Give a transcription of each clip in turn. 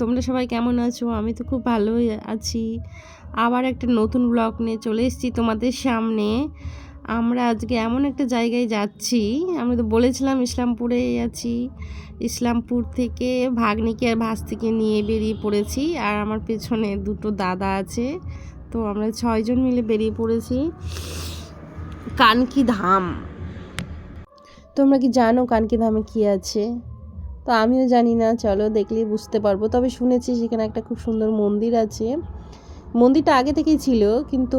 তোমরা সবাই কেমন আছো? আমি তো খুব ভালোই আছি। আবার একটা নতুন ব্লগ নিয়ে চলে এসেছি তোমাদের সামনে। আমরা আজকে এমন একটা জায়গায় যাচ্ছি, আমি তো বলেছিলাম ইসলামপুরে আছি। ইসলামপুর থেকে ভাগ্নিকে আর ভাস্তিকে নিয়ে বেরিয়ে পড়েছি আর আমার পেছনে দুটো দাদা আছে। তো আমরা ছয়জন মিলে বেরিয়ে পড়েছি। কানকি ধাম। তোমরা কি জানো কানকি ধামে কি আছে? তো আমিও জানি না, চলো দেখলেই বুঝতে পারব। তবে শুনেছি সেখানে একটা খুব সুন্দর মন্দির আছে। মন্দিরটা আগে থেকেই ছিল, কিন্তু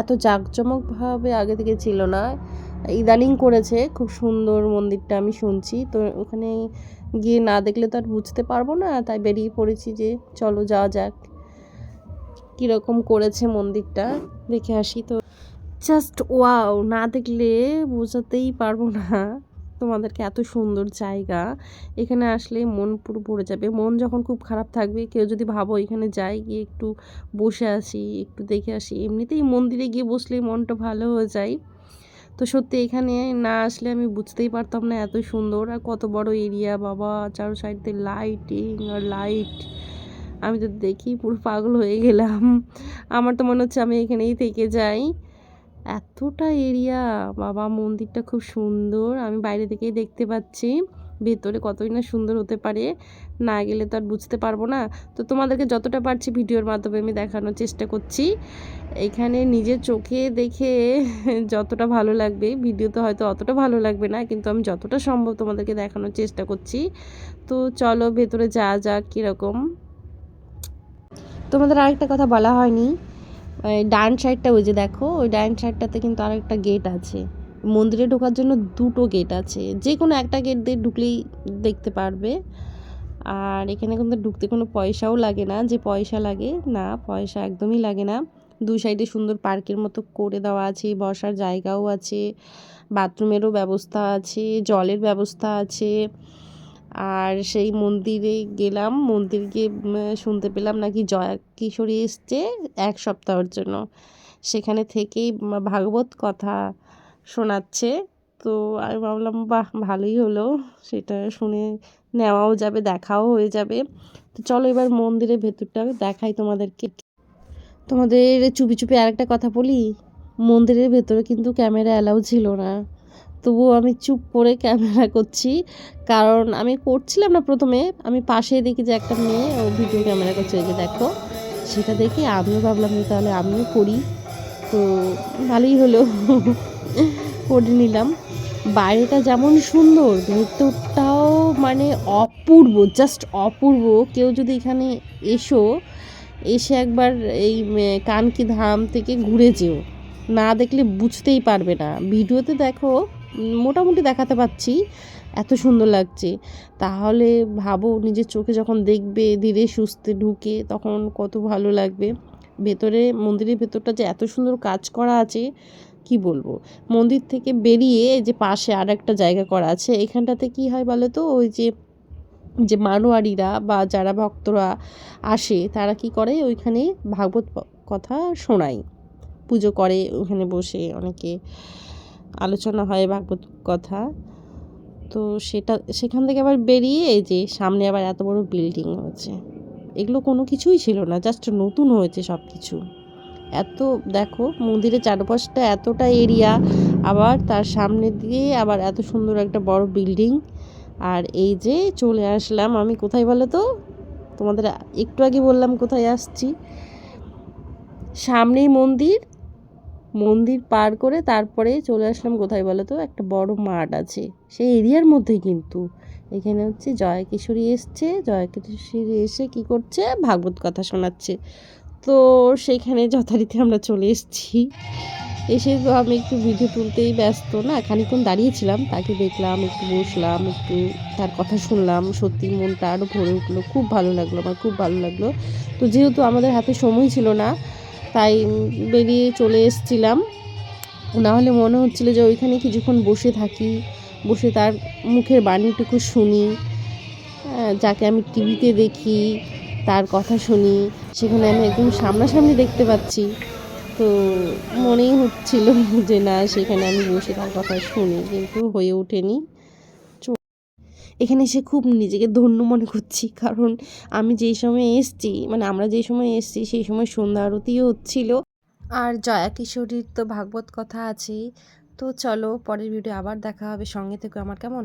এত জাঁকজমকভাবে আগে থেকে ছিল না। ইদানিং করেছে, খুব সুন্দর মন্দিরটা আমি শুনছি। তো ওখানে গিয়ে না দেখলে তো আর বুঝতে পারব না, তাই বেরিয়ে পড়েছি যে চলো যাওয়া যাক। কীরকম করেছে মন্দিরটা, দেখে আসি তো। জাস্ট ওয়াও, না দেখলে বোঝাতেই পারব না। তোমাদেরকে এত সুন্দর জায়গা। এখানে আসলে মন পুরো ভরে যাবে। মন যখন খুব খারাপ থাকবে, কেউ যদি ভাবো এখানে যাই গিয়ে একটু বসে আসি, একটু দেখে আসি, এমনিতেই মন্দিরে গিয়ে বসলেই মনটা ভালো হয়ে যায়। তো সত্যি এখানে না আসলে আমি বুঝতেই পারতাম না এত সুন্দর আর কত বড় এরিয়া। বাবা, চারো সাইড দিয়ে লাইটিং আর লাইট। আমি তো দেখি পুরো পাগল হয়ে গেলাম। আমার তো মনে হচ্ছে আমি এখানেই থেকে যাই। এতটা এরিয়া, বাবা, মন্দিরটা খুব সুন্দর। আমি বাইরে থেকেই দেখতে পাচ্ছি। ভেতরে কতই না সুন্দর হতে পারে, না গেলে তো আর বুঝতে পারব না। তো তোমাদেরকে যতটা পারছি ভিডিওর মাধ্যমে আমি দেখানোর চেষ্টা করছি। এখানে নিজের চোখে দেখে যতটা ভালো লাগবে ভিডিওতে হয়তো অতটা ভালো লাগবে না, কিন্তু আমি যতটা সম্ভব তোমাদেরকে দেখানোর চেষ্টা করছি। তো চলো ভেতরে যা যাক কীরকম। তোমাদের আরেকটা কথা বলা হয়নি। ডান সাইডটা ওই যে দেখো, ওই ডান সাইডটাতে কিন্তু আরেকটা গেট আছে। মন্দিরে ঢোকার জন্য দুটো গেট আছে। যে কোনো একটা গেট দিয়ে ঢুকলেই দেখতে পারবে। আর এখানে কিন্তু ঢুকতে কোনো পয়সাও লাগে না। যে পয়সা লাগে, না, পয়সা একদমই লাগে না। দুই সাইডে সুন্দর পার্কের মতো করে দেওয়া আছে, বসার জায়গাও আছে বাথরুমেরও ব্যবস্থা আছে, জলের ব্যবস্থা আছে। আর সেই মন্দিরে গেলাম। মন্দির গিয়ে শুনতে পেলাম নাকি জয়া কিশোরী এসছে এক সপ্তাহের জন্য। সেখানে থেকেই ভাগবত কথা শোনাচ্ছে। তো আমি ভাবলাম, বাহ, ভালোই হলো। সেটা শুনে নেওয়াও যাবে, দেখাও হয়ে যাবে। তো চলো এবার মন্দিরের ভেতরটা দেখাই তোমাদেরকে। তোমাদের চুপি চুপি আরেকটা কথা বলি। মন্দিরের ভেতরে কিন্তু ক্যামেরা অ্যালাউ ছিল না। তবুও আমি চুপ করে ক্যামেরা করছি। কারণ আমি করছিলাম না প্রথমে। আমি পাশে দেখি যে একটা মেয়ে ও ভিডিও ক্যামেরা করছে। যে দেখো, সেটা দেখে আমিও ভাবলাম যে তাহলে আমিও করি। তো ভালোই হলো, করে নিলাম। বাইরেটা যেমন সুন্দর, ভেতরটাও মানে অপূর্ব জাস্ট অপূর্ব। কেউ যদি এখানে এসো, এসে একবার এই কানকি ধাম থেকে ঘুরে যেও। না দেখলে বুঝতেই পারবে না। ভিডিওতে দেখো মোটামুটি দেখাতে পাচ্ছি, এত সুন্দর লাগছে। তাহলে ভাবো নিজের চোখে যখন দেখবে, ধীরে সুস্থে ঢুকে, তখন কত ভালো লাগবে। ভেতরে, মন্দিরের ভেতরটা যে এত সুন্দর কাজ করা আছে, কি বলব? মন্দির থেকে বেরিয়ে যে পাশে আর একটা জায়গা করা আছে, এখানটাতে কি হয় বলো তো? ওই যে যে মানোয়ারিরা বা যারা ভক্তরা আসে, তারা কি করে? ওইখানে ভাগবত কথা শোনায়। পুজো করে, ওখানে বসে অনেকে। আলোচনা হয় ভাগবত কথা। তো সেটা, সেখান থেকে আবার বেরিয়ে এই যে সামনে আবার এত বড় বিল্ডিং হয়েছে। এগুলো কোনো কিছুই ছিল না জাস্ট নতুন হয়েছে সব কিছু এত, দেখো, মন্দিরের চারপাশটা এতটা এরিয়া আবার তার সামনে দিয়ে আবার এত সুন্দর একটা বড় বিল্ডিং আর এই যে চলে আসলাম আমি, কোথায় বলো তো? তোমাদের একটু আগে বললাম কোথায় আসছি। সামনেই মন্দির মন্দির পার করে তারপরে চলে আসলাম কোথায় বলো তো একটা বড় মাঠ আছে। সেই এরিয়ার মধ্যেই কিন্তু। এখানে হচ্ছে জয় কিশোরী এসছে। জয় কিশোরী এসে কি করছে? ভাগবত কথা শোনাচ্ছে। তো সেখানে যথারীতি আমরা চলে এসেছি। এসে তো আমি একটু ভিডিও তুলতেই ব্যস্ত না। খানিক্ষণ দাঁড়িয়েছিলাম তাকে দেখলাম, একটু বসলাম, একটু তার কথা শুনলাম। সত্যি মনটা আরও ভরে উঠল। খুব ভালো লাগল, আমার খুব ভালো লাগল। তো যেহেতু আমাদের হাতে সময় ছিল না তাই বেরিয়ে চলে এসছিলাম। নাহলে মনে হচ্ছিল যে ওইখানে কিছুক্ষণ বসে থাকি, বসে তার মুখের বাণীটুকু শুনি যাকে আমি টিভিতে দেখি, তার কথা শুনি, সেখানে আমি একদম সামনাসামনি দেখতে পাচ্ছি। তো মনেই হচ্ছিল যে না, সেখানে আমি বসে তার কথা শুনি, কিন্তু হয়ে ওঠেনি। এখানে এসে খুব নিজেকে ধন্য মনে করছি। কারণ আমি যেই সময় এসছি মানে আমরা যেই সময় এসছি, সেই সময় সন্ধ্যা আরতিও হচ্ছিল। আর জয়া কিশোরীর তো ভাগবত কথা আছে তো চলো পরের ভিডিও আবার দেখা হবে। সঙ্গে থেকে আমার, কেমন?